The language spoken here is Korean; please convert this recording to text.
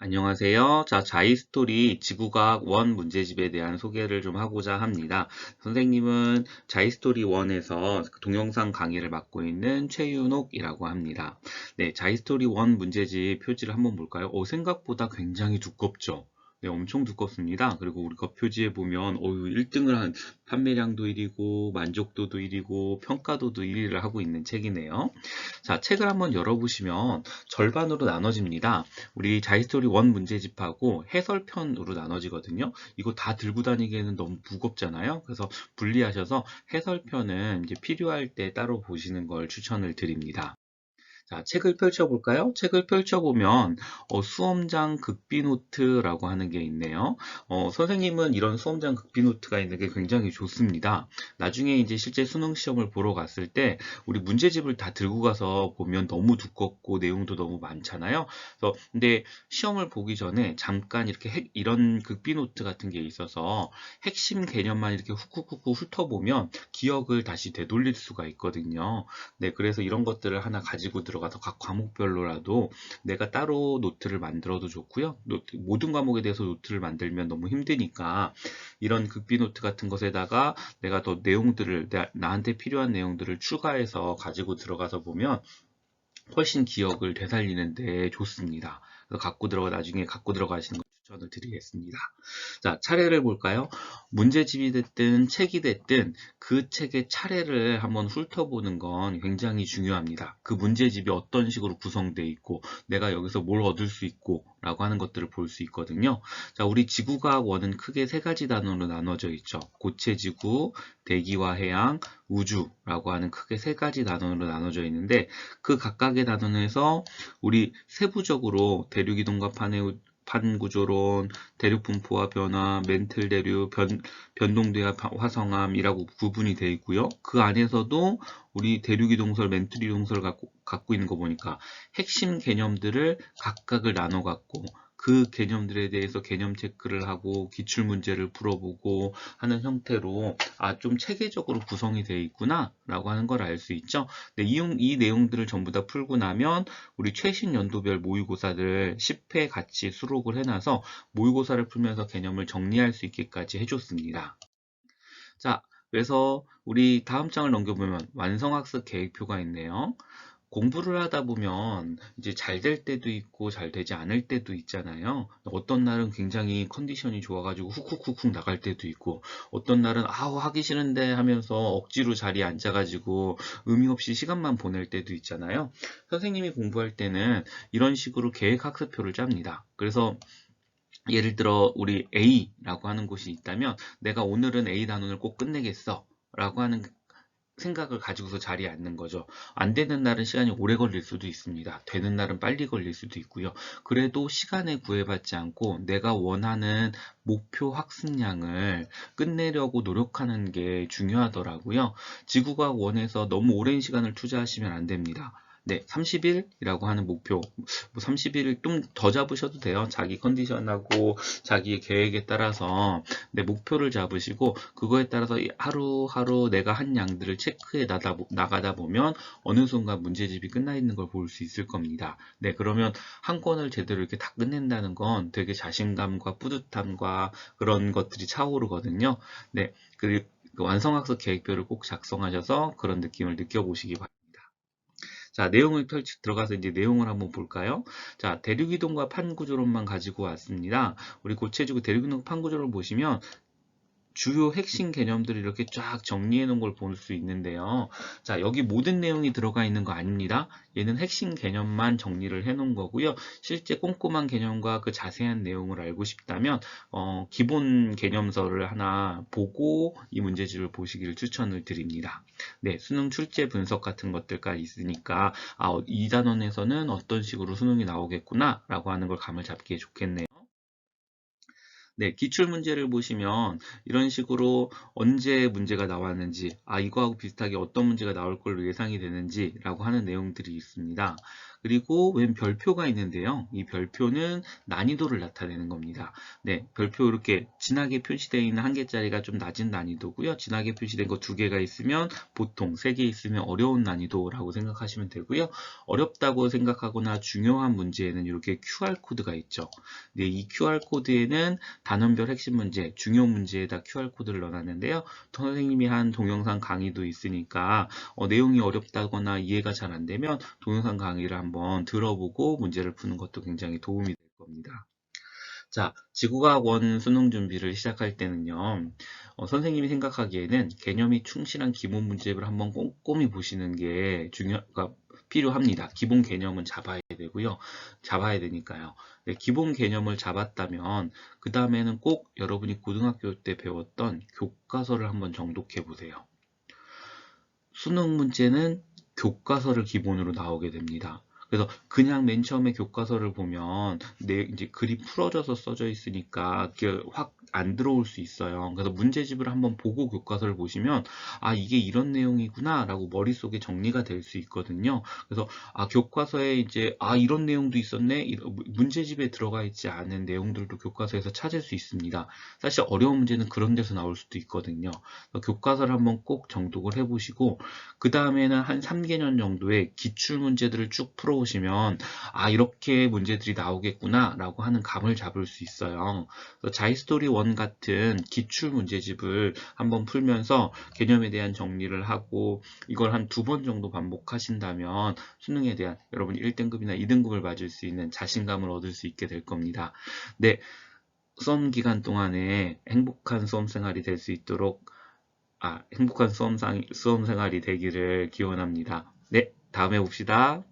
안녕하세요. 자, 자이스토리 지구과학 원 문제집에 대한 소개를 좀 하고자 합니다. 선생님은 자이스토리 원에서 동영상 강의를 맡고 있는 최윤옥이라고 합니다. 네, 자이스토리 원 문제집 표지를 한번 볼까요? 어, 생각보다 굉장히 두껍죠? 네, 엄청 두껍습니다. 그리고 우리가 표지에 보면 어유 1등을 한 판매량도 1위고 만족도도 1위고 평가도도 1위를 하고 있는 책이네요. 자, 책을 한번 열어보시면 절반으로 나눠집니다. 우리 자이스토리 원 문제집하고 해설편으로 나눠지거든요. 이거 다 들고 다니기에는 너무 무겁잖아요. 그래서 분리하셔서 해설편은 이제 필요할 때 따로 보시는 걸 추천을 드립니다. 자, 책을 펼쳐볼까요? 책을 펼쳐보면 어, 수험장 극비노트라고 하는 게 있네요. 어, 선생님은 이런 수험장 극비노트가 있는 게 굉장히 좋습니다. 나중에 이제 실제 수능 시험을 보러 갔을 때 우리 문제집을 다 들고 가서 보면 너무 두껍고 내용도 너무 많잖아요. 그래서 근데 시험을 보기 전에 잠깐 이렇게 핵, 이런 극비노트 같은 게 있어서 핵심 개념만 이렇게 훅훅훅 훑어보면 기억을 다시 되돌릴 수가 있거든요. 네, 그래서 이런 것들을 하나 가지고 들어 들어가서 각 과목별로라도 내가 따로 노트를 만들어도 좋고요. 노트, 모든 과목에 대해서 노트를 만들면 너무 힘드니까 이런 극비 노트 같은 것에다가 내가 더 내용들을 나한테 필요한 내용들을 추가해서 가지고 들어가서 보면 훨씬 기억을 되살리는데 좋습니다. 갖고 들어가 나중에 갖고 들어가시는 거 추천을 드리겠습니다. 자, 차례를 볼까요? 문제집이 됐든 책이 됐든 그 책의 차례를 한번 훑어보는 건 굉장히 중요합니다. 그 문제집이 어떤 식으로 구성되어 있고 내가 여기서 뭘 얻을 수 있고 라고 하는 것들을 볼 수 있거든요. 자, 우리 지구과학원은 크게 세 가지 단어로 나눠져 있죠. 고체 지구, 대기와 해양, 우주라고 하는 크게 세 가지 단어로 나눠져 있는데 그 각각의 단원에서 우리 세부적으로 대륙이동과 판의 판구조론, 대륙분포와 변화, 멘틀 대륙, 변, 변동대와 화성암이라고 구분이 되어 있고요. 그 안에서도 우리 대륙이동설, 멘틀이동설을 갖고, 갖고 있는 거 보니까 핵심 개념들을 각각을 나눠 갖고 그 개념들에 대해서 개념 체크를 하고 기출 문제를 풀어보고 하는 형태로 아 좀 체계적으로 구성이 되어 있구나 라고 하는 걸 알 수 있죠. 네, 이, 이 내용들을 전부 다 풀고 나면 우리 최신 연도별 모의고사를 10회 같이 수록을 해놔서 모의고사를 풀면서 개념을 정리할 수 있게까지 해줬습니다. 자, 그래서 우리 다음 장을 넘겨보면 완성학습 계획표가 있네요. 공부를 하다 보면 이제 잘 될 때도 있고 잘 되지 않을 때도 있잖아요. 어떤 날은 굉장히 컨디션이 좋아가지고 훅훅훅훅 나갈 때도 있고 어떤 날은 아우 하기 싫은데 하면서 억지로 자리에 앉아가지고 의미 없이 시간만 보낼 때도 있잖아요. 선생님이 공부할 때는 이런 식으로 계획 학습표를 짭니다. 그래서 예를 들어 우리 A라고 하는 곳이 있다면 내가 오늘은 A 단원을 꼭 끝내겠어 라고 하는 생각을 가지고서 자리에 앉는 거죠. 안 되는 날은 시간이 오래 걸릴 수도 있습니다. 되는 날은 빨리 걸릴 수도 있고요. 그래도 시간에 구애받지 않고 내가 원하는 목표 학습량을 끝내려고 노력하는 게 중요하더라고요. 지구과학 원에서 너무 오랜 시간을 투자하시면 안 됩니다. 네, 30일이라고 하는 목표, 뭐 30일을 좀더 잡으셔도 돼요. 자기 컨디션하고 자기의 계획에 따라서 네, 목표를 잡으시고 그거에 따라서 하루하루 내가 한 양들을 체크해 나다, 나가다 보면 어느 순간 문제집이 끝나 있는 걸 볼 수 있을 겁니다. 네, 그러면 한 권을 제대로 이렇게 다 끝낸다는 건 되게 자신감과 뿌듯함과 그런 것들이 차오르거든요. 네, 그, 그 완성학습 계획표를 꼭 작성하셔서 그런 느낌을 느껴보시기 바랍니다. 자, 내용을 펼치 들어가서 이제 내용을 한번 볼까요? 자, 대륙이동과 판구조론만 가지고 왔습니다. 우리 고체지구 대륙이동 판구조를 보시면 주요 핵심 개념들을 이렇게 쫙 정리해 놓은 걸 볼 수 있는데요. 자, 여기 모든 내용이 들어가 있는 거 아닙니다. 얘는 핵심 개념만 정리를 해 놓은 거고요. 실제 꼼꼼한 개념과 그 자세한 내용을 알고 싶다면 어, 기본 개념서를 하나 보고 이 문제집을 보시기를 추천을 드립니다. 네, 수능 출제 분석 같은 것들까지 있으니까 아, 이 단원에서는 어떤 식으로 수능이 나오겠구나 라고 하는 걸 감을 잡기에 좋겠네요. 네, 기출 문제를 보시면 이런 식으로 언제 문제가 나왔는지, 아, 이거하고 비슷하게 어떤 문제가 나올 걸로 예상이 되는지 라고 하는 내용들이 있습니다. 그리고 왼 별표가 있는데요. 이 별표는 난이도를 나타내는 겁니다. 네, 별표 이렇게 진하게 표시되어 있는 한 개짜리가 좀 낮은 난이도고요. 진하게 표시된 거 두 개가 있으면 보통 세 개 있으면 어려운 난이도라고 생각하시면 되고요. 어렵다고 생각하거나 중요한 문제에는 이렇게 QR코드가 있죠. 네, 이 QR코드에는 단원별 핵심 문제, 중요 문제에다 QR코드를 넣어놨는데요. 선생님이 한 동영상 강의도 있으니까 어, 내용이 어렵다거나 이해가 잘 안 되면 동영상 강의를 한번 들어보고 문제를 푸는 것도 굉장히 도움이 될 겁니다. 자, 지구과학 원 수능 준비를 시작할 때는요, 어, 선생님이 생각하기에는 개념이 충실한 기본 문제집을 한번 꼼꼼히 보시는 게 중요, 가 필요합니다. 기본 개념은 잡아야 되고요. 잡아야 되니까요. 네, 기본 개념을 잡았다면 그 다음에는 꼭 여러분이 고등학교 때 배웠던 교과서를 한번 정독해 보세요. 수능 문제는 교과서를 기본으로 나오게 됩니다. 그래서 그냥 맨 처음에 교과서를 보면 내 이제 글이 풀어져서 써져 있으니까 확 안 들어올 수 있어요. 그래서 문제집을 한번 보고 교과서를 보시면 아 이게 이런 내용이구나 라고 머릿속에 정리가 될 수 있거든요. 그래서 아 교과서에 이제 아 이런 내용도 있었네 문제집에 들어가 있지 않은 내용들도 교과서에서 찾을 수 있습니다. 사실 어려운 문제는 그런 데서 나올 수도 있거든요. 교과서를 한번 꼭 정독을 해보시고 그 다음에는 한 3개년 정도의 기출 문제들을 쭉 풀어 보시면 아 이렇게 문제들이 나오겠구나 라고 하는 감을 잡을 수 있어요. 자이스토리 1 같은 기출 문제집을 한번 풀면서 개념에 대한 정리를 하고 이걸 한 두 번 정도 반복하신다면 수능에 대한 여러분 1등급이나 2등급을 맞을 수 있는 자신감을 얻을 수 있게 될 겁니다. 네, 수험 기간 동안에 행복한 수험 생활이 될 수 있도록 아, 행복한 수험, 수험 생활이 되기를 기원합니다. 네, 다음에 봅시다.